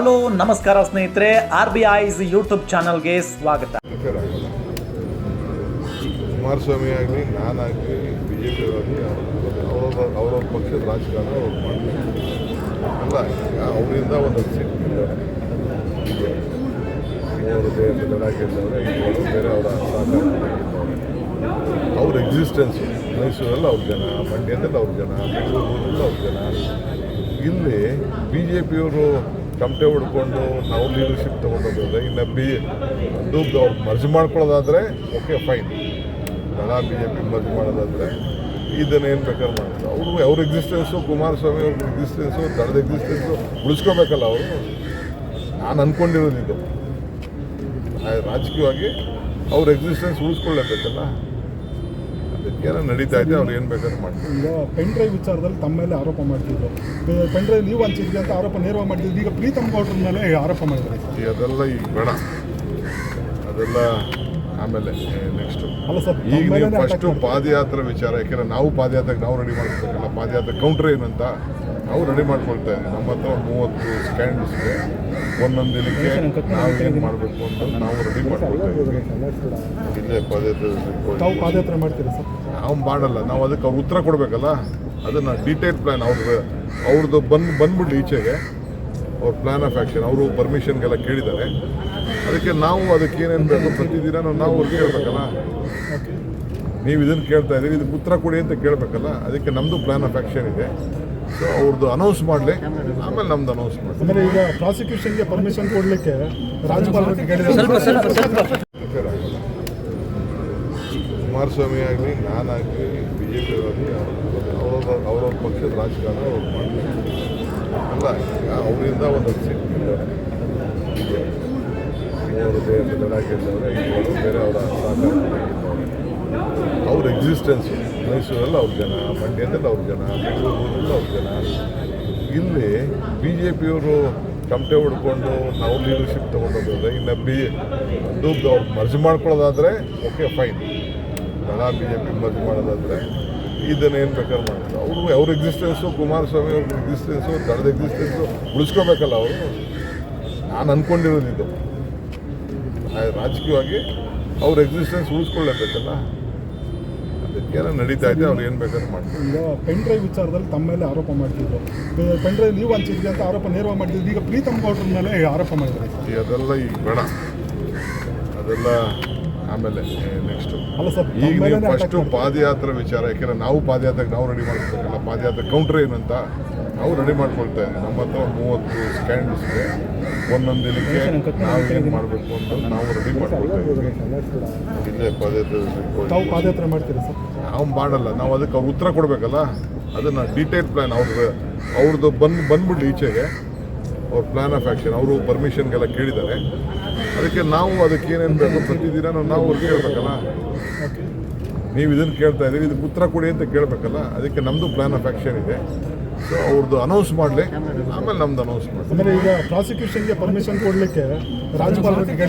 Hello, ನಮಸ್ಕಾರ ಸ್ನೇಹಿತರೆ, R B ice YouTube ಚಾನಲ್ಗೆ ಸ್ವಾಗತ. ಕುಮಾರಸ್ವಾಮಿ ಆಗಲಿ ನಾನಾಗಲಿ ಬಿ ಜೆ ಪಿ ಆಗಲಿ ಅವರವ್ರ ಅವ್ರವ್ರ ಪಕ್ಷದ ರಾಜಕಾರಣ ಅವ್ರು ಮಾಡಬೇಕು. ಅಲ್ಲ, ಅವರಿಂದ ಒಂದು ಗೆದ್ದವ್ರೆ ಬೇರೆ ಬೇರೆ ಅವರ ಅವ್ರ ಎಕ್ಸಿಸ್ಟೆನ್ಸ್ ಮೈಸೂರಲ್ಲಿ ಅವ್ರ ಜನ, ಮಂಡ್ಯದಲ್ಲಿ ಅವ್ರ ಜನ ಬೆಂಗಳೂರಲ್ಲಿ ಅವ್ರ ಜನ. ಇಲ್ಲಿ ಬಿ ಜೆ ಪಿಯವರು ತಮಟೆ ಹೊಡ್ಕೊಂಡು ನಾವು ಲೀಡರ್ಶಿಪ್ ತೊಗೊಂಡೋದ್ರೆ ಇನ್ನು ಬಿ ದುಡ್ಡು ಮರ್ಜ್ ಮಾಡ್ಕೊಳ್ಳೋದಾದರೆ ಓಕೆ ಫೈನ್ ದಳ ಬಿ ಜೆ ಪಿ ಮರ್ಜ್ ಮಾಡೋದಾದರೆ, ಇದನ್ನು ಏನು ಬೇಕಾದ್ರೆ ಮಾಡೋದು. ಅವರು, ಅವ್ರ ಎಕ್ಸಿಸ್ಟೆನ್ಸು ಕುಮಾರಸ್ವಾಮಿ ಅವ್ರ ಎಕ್ಸಿಸ್ಟೆನ್ಸು ದಳದ ಎಕ್ಸಿಸ್ಟೆನ್ಸು ಉಳಿಸ್ಕೋಬೇಕಲ್ಲ ಅವರು. ನಾನು ಅಂದ್ಕೊಂಡಿರೋದಿದ್ದು ರಾಜಕೀಯವಾಗಿ ಅವ್ರ ಎಕ್ಸಿಸ್ಟೆನ್ಸ್ ಉಳಿಸ್ಕೊಳ್ಳೇಬೇಕಲ್ಲ. ಅದಕ್ಕೇನೋ ನಡೀತಾ ಇದೆ ಅವ್ರು ಏನು ಬೇಕಾದ್ರೆ ಮಾಡ್ತಾರೆ. ಈಗ ಪೆನ್ ಡ್ರೈವ್ ವಿಚಾರದಲ್ಲಿ ತಮ್ಮ ಮೇಲೆ ಆರೋಪ ಮಾಡ್ತಿದ್ರು. ಪೆನ್ ಡ್ರೈವ್ ನೀವು ಹಂಚಿದ್ರಿ ಅಂತ ಆರೋಪ ನೇರವಾಗಿ ಮಾಡ್ತಿದ್ರು ಈಗ ಪ್ರೀತಮ್ ಗೌಡ್ರ ಮೇಲೆ ಆರೋಪ ಮಾಡಿದ್ದಾರೆ ಅದೆಲ್ಲ ಈಗ ಬೇಡ. ಅದೆಲ್ಲ ಆಮೇಲೆ ನೆಕ್ಸ್ಟ್ ಅಲ್ಲ ಸರ್ ಈಗ ನೀವು ಫಸ್ಟು. ಪಾದಯಾತ್ರೆ ವಿಚಾರ ಯಾಕೆಂದ್ರೆ ನಾವು ಪಾದಯಾತ್ರೆಗೆ ನಾವು ರೆಡಿ ಮಾಡ್ಕೊಬೇಕಲ್ಲ ಪಾದಯಾತ್ರೆ ಕೌಂಟ್ರ್ ಏನಂತ ನಾವು ರೆಡಿ ಮಾಡ್ಕೊಳ್ತಾ ಇದ್ದೀವಿ. ನಮ್ಮ ಹತ್ರ ಮೂವತ್ತು ಇದೆ. ಒಂದೊಂದು ದಿನಕ್ಕೆ ನಾವು ಏನು ಮಾಡಬೇಕು ಅಂತ ನಾವು ರೆಡಿ ಮಾಡ್ಕೊಳ್ತಾ ಇದ್ದೀವಿ. ಇಲ್ಲೇ ಪಾದಯಾತ್ರೆ ಪಾದಯಾತ್ರೆ ಮಾಡ್ತೀರಾ ಸರ್? ನಾವು ಮಾಡಲ್ಲ ನಾವು ಅದಕ್ಕೆ ಅವ್ರು ಉತ್ತರ ಕೊಡಬೇಕಲ್ಲ? ಅದನ್ನು ಡೀಟೇಲ್ ಪ್ಲ್ಯಾನ್ ಅವ್ರದ್ದು ಅವ್ರದ್ದು ಬಂದು ಬಂದ್ಬಿಡ್ಲಿ ಈಚೆಗೆ. ಅವ್ರ ಪ್ಲ್ಯಾನ್ ಆಫ್ ಆ್ಯಕ್ಷನ್ ಅವರು ಪರ್ಮಿಷನ್ಗೆಲ್ಲ ಕೇಳಿದ್ದಾರೆ. ಅದಕ್ಕೆ ನಾವು ಅದಕ್ಕೆ ಏನೇನು ಬೇಕು ಪ್ರತಿದಿನ ನಾವು ಅವ್ರಿಗೆ ಕೇಳಬೇಕಲ್ಲ ನೀವು ಇದನ್ನು ಕೇಳ್ತಾ ಇದ್ದೀರಿ ಇದಕ್ಕೆ ಉತ್ತರ ಕೊಡಿ ಅಂತ ಕೇಳಬೇಕಲ್ಲ? ಅದಕ್ಕೆ ನಮ್ಮದು ಪ್ಲ್ಯಾನ್ ಆಫ್ ಆ್ಯಕ್ಷನ್ ಇದೆ. ಸೊ ಅವ್ರದ್ದು ಅನೌನ್ಸ್ ಮಾಡಲಿ. ಆಮೇಲೆ ನಮ್ದು ಅನೌನ್ಸ್ ಮಾಡಿ ಈಗ ಪ್ರಾಸಿಕ್ಯೂಷನ್ಗೆ ಪರ್ಮಿಷನ್ ಕೊಡಲಿಕ್ಕೆ ರಾಜ್ಯಪಾಲರಿಗೆ ಕುಮಾರಸ್ವಾಮಿ ಆಗಲಿ ನಾನಾಗಲಿ ಬಿ ಜೆ ಪಿ ಆಗಲಿ, ಅವ್ರವ್ರ ಅವ್ರವ್ರ ಪಕ್ಷದ ರಾಜಕಾರಣ ಅವ್ರು ಮಾಡಬೇಕು ಅಲ್ಲ, ಅವರಿಂದ ಒಂದು ಸೀಟ್ ಗೆದ್ದವ್ರೆ ಬೇರೆ ದೇಶ ಜನ ಗೆದ್ದವ್ರೆ ಇವರು ಬೇರೆ ಅವರ ಅವ್ರ ಎಕ್ಸಿಸ್ಟೆನ್ಸ್ ಮೈಸೂರಲ್ಲಿ ಅವ್ರ ಜನ, ಮಂಡ್ಯದಲ್ಲಿ ಅವ್ರ ಜನ, ಬೆಂಗಳೂರಲ್ಲಿ ಅವ್ರ ಜನ. ಇಲ್ಲಿ ಬಿ ಜೆ ಪಿಯವರು ತಮಟೆ ಹೊಡ್ಕೊಂಡು ನಾವು ಲೀಡರ್ಶಿಪ್ ತೊಗೊಂಡೋದ್ರೆ, ಇನ್ನು ಬಿ ಅದು ಅವ್ರು ಮರ್ಜ್ ಮಾಡ್ಕೊಳ್ಳೋದಾದರೆ ಓಕೆ ಫೈನ್ ದಳ ಬಿ ಜೆ ಪಿ ಮರ್ಜ್ ಮಾಡೋದಾದರೆ ಇದನ್ನು ಏನು ಬೇಕಾದ್ರೆ ಮಾಡೋದು ಅವರು ಅವ್ರ ಎಕ್ಸಿಸ್ಟೆನ್ಸು ಕುಮಾರಸ್ವಾಮಿ ಅವ್ರ ಎಕ್ಸಿಸ್ಟೆನ್ಸು ದಳದ ಎಕ್ಸಿಸ್ಟೆನ್ಸು ಉಳಿಸ್ಕೋಬೇಕಲ್ಲ ಅವರು. ನಾನು ಅಂದ್ಕೊಂಡಿರೋದಿದ್ದು ರಾಜಕೀಯವಾಗಿ ಅವ್ರ ಎಕ್ಸಿಸ್ಟೆನ್ಸ್ ಉಳಿಸ್ಕೊಳ್ಳೇಬೇಕಲ್ಲ. ಅದಕ್ಕೇನೋ ನಡೀತಾ ಇದೆ ಅವ್ರು ಏನು ಬೇಕಾದ್ರೆ ಮಾಡ್ತಾರೆ ಈಗ ಪೆನ್ ಡ್ರೈವ್ ವಿಚಾರದಲ್ಲಿ ತಮ್ಮ ಮೇಲೆ ಆರೋಪ ಮಾಡ್ತಿದ್ರು. ಪೆನ್ ಡ್ರೈವ್ ನೀವು ಹಂಚಿದ್ರಿ ಅಂತ ಆರೋಪ ನೇರವಾಗಿ ಮಾಡ್ತಿದ್ರು ಈಗ ಪ್ರೀತಮ್ ಗೌಡ್ರ ಮೇಲೆ ಆರೋಪ ಮಾಡಿದ್ದಾರೆ ಈ ಅದೆಲ್ಲ ಈಗ ಬೇಡ. ಅದೆಲ್ಲ ಆಮೇಲೆ ನೆಕ್ಸ್ಟು ಈಗ ನೀವು ಫಸ್ಟು. ಪಾದಯಾತ್ರೆ ವಿಚಾರ ಯಾಕೆಂದ್ರೆ ನಾವು ಪಾದಯಾತ್ರೆಗೆ ನಾವು ರೆಡಿ ಮಾಡ್ಕೊಬೇಕಲ್ಲ ಪಾದಯಾತ್ರೆ ಕೌಂಟ್ರ್ ಏನಂತ ನಾವು ರೆಡಿ ಮಾಡ್ಕೊಳ್ತಾ ಇದ್ದೀವಿ. ನಮ್ಮ ಹತ್ರ ಮೂವತ್ತು ಸ್ಕ್ಯಾಂಡ್ಸ್ಗೆ ಒಂದೊಂದು ದಿನಕ್ಕೆ ನಾವು ಏನು ಮಾಡಬೇಕು ಅಂತ ನಾವು ರೆಡಿ ಮಾಡ್ಕೊಳ್ತಾ ಇದ್ದೀವಿ. ಇಲ್ಲೇ ಪಾದಯಾತ್ರೆ ತಾವು ಪಾದಯಾತ್ರೆ ಮಾಡ್ತೀರಾ ಸರ್? ನಾವು ಮಾಡಲ್ಲ ನಾವು ಅದಕ್ಕೆ ಅವ್ರು ಉತ್ತರ ಕೊಡಬೇಕಲ್ಲ? ಅದನ್ನು ಡೀಟೇಲ್ ಪ್ಲ್ಯಾನ್ ಅವ್ರದ್ದು ಅವ್ರದ್ದು ಬಂದು ಬಂದ್ಬಿಡ್ಲಿ ಈಚೆಗೆ. ಅವ್ರ ಪ್ಲ್ಯಾನ್ ಆಫ್ ಆ್ಯಕ್ಷನ್ ಅವರು ಪರ್ಮಿಷನ್ಗೆಲ್ಲ ಕೇಳಿದ್ದಾರೆ. ಅದಕ್ಕೆ ನಾವು ಅದಕ್ಕೆ ಏನೇನು ಬೇಕು ಪ್ರತಿದಿನ ನಾವು ಅವ್ರಿಗೆ ಕೇಳಬೇಕಲ್ಲ ನೀವು ಇದನ್ನು ಕೇಳ್ತಾ ಇದ್ದೀವಿ ಇದಕ್ಕೆ ಉತ್ತರ ಕೊಡಿ ಅಂತ ಕೇಳಬೇಕಲ್ಲ? ಅದಕ್ಕೆ ನಮ್ಮದು ಪ್ಲಾನ್ ಆಫ್ ಆ್ಯಕ್ಷನ್ ಇದೆ. ಸೊ ಅವ್ರದ್ದು ಅನೌನ್ಸ್ ಮಾಡಲಿ. ಆಮೇಲೆ ನಮ್ದು ಅನೌನ್ಸ್ ಮಾಡಿ ಈಗ ಪ್ರಾಸಿಕ್ಯೂಷನ್ಗೆ ಪರ್ಮಿಷನ್ ಕೊಡಲಿಕ್ಕೆ ರಾಜ್ಯಪಾಲರಿಗೆ